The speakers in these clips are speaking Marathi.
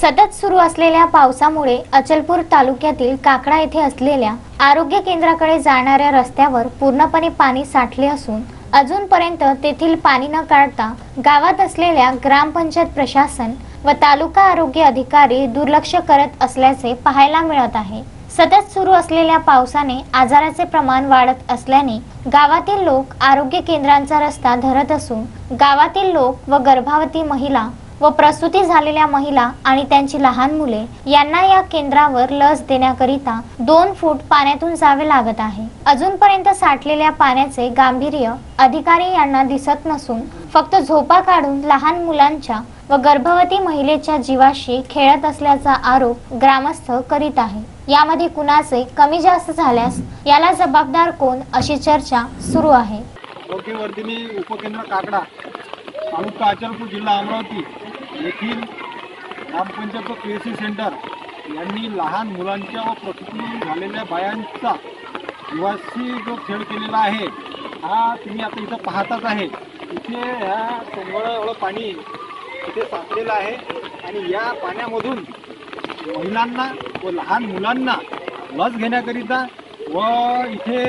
सतत सुरू असलेल्या पावसामुळे अचलपूर तालुक्यातील काकडा येथे असलेल्या आरोग्य केंद्राकडे जाणाऱ्या रस्त्यावर पूर्णपणे पाणी साठले असून अजूनपर्यंत तेथील पाणी न काढता गावात असलेल्या ग्रामपंचायत प्रशासन व तालुका आरोग्य अधिकारी दुर्लक्ष करत असल्याचे पाहायला मिळत आहे. सतत सुरू असलेल्या पावसाने आजाराचे प्रमाण वाढत असल्याने गावातील लोक आरोग्य केंद्रांचा रस्ता धरत असून गावातील लोक व गर्भवती महिला व प्रसूती झालेल्या महिला आणि त्यांची लहान मुले यांना या केंद्रावर लस देण्याकरिता दोन फूट पाण्यातून जावे लागत आहे. अजूनपर्यंत साठलेल्या पाण्याचे गांभीर्य अधिकारी यांना दिसत नसून फक्त झोपा काढून लहान मुलांच्या व गर्भवती महिलेच्या जीवाशी खेळत असल्याचा आरोप ग्रामस्थ करीत आहे. यामध्ये कुणाचे कमी जास्त झाल्यास याला जबाबदार कोण अशी चर्चा सुरू आहे. उपकेंद्र काकडा तालुका अचलपूर जिल्हा अमरावती. येथील ग्रामपंचायत व पी एस सी सेंटर यांनी लहान मुलांच्या व प्रसूती झालेल्या बायांचा निवासी जो खेळ केलेला आहे हा तुम्ही आता इथं पाहताच आहे. इथे ह्या सोंगळं एवढं पाणी इथे साचलेलं आहे आणि या पाण्यामधून महिलांना व लहान मुलांना लस घेण्याकरिता व इथे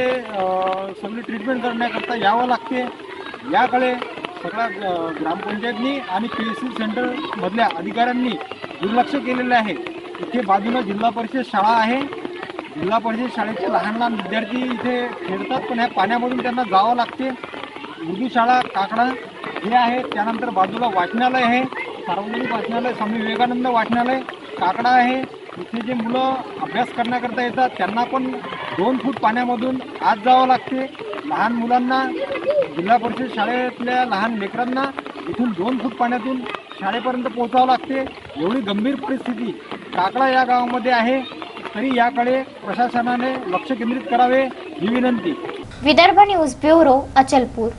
सगळी ट्रीटमेंट करण्याकरता यावं लागते. याकडे सगळ्या ग्रामपंचायतनी आणि पी एस सी सेंटरमधल्या अधिकाऱ्यांनी दुर्लक्ष केलेलं आहे. इथे बाजूला जिल्हा परिषद शाळा आहे. जिल्हा परिषद शाळेचे लहान लहान विद्यार्थी इथे खेळतात पण ह्या पाण्यामधून त्यांना जावं लागते. उर्दू शाळा काकडा हे आहे. त्यानंतर बाजूला वाचनालय आहे. सार्वजनिक वाचनालय स्वामी विवेकानंद वाचनालय काकडा आहे. इथे जे मुलं अभ्यास करण्याकरता येतात त्यांना पण दोन फूट पाण्यामधून आत जावं लागते. लहान मुलांना जिल्हा परिषद शाळेतल्या लहान लेकरांना इथून दोन फूट पाण्यातून शाळेपर्यंत पोहोचावं लागते. एवढी गंभीर परिस्थिती काकडा या गावामध्ये आहे. तरी याकडे प्रशासनाने लक्ष केंद्रित करावे ही विनंती. Vidarbha news bureau Achalpur.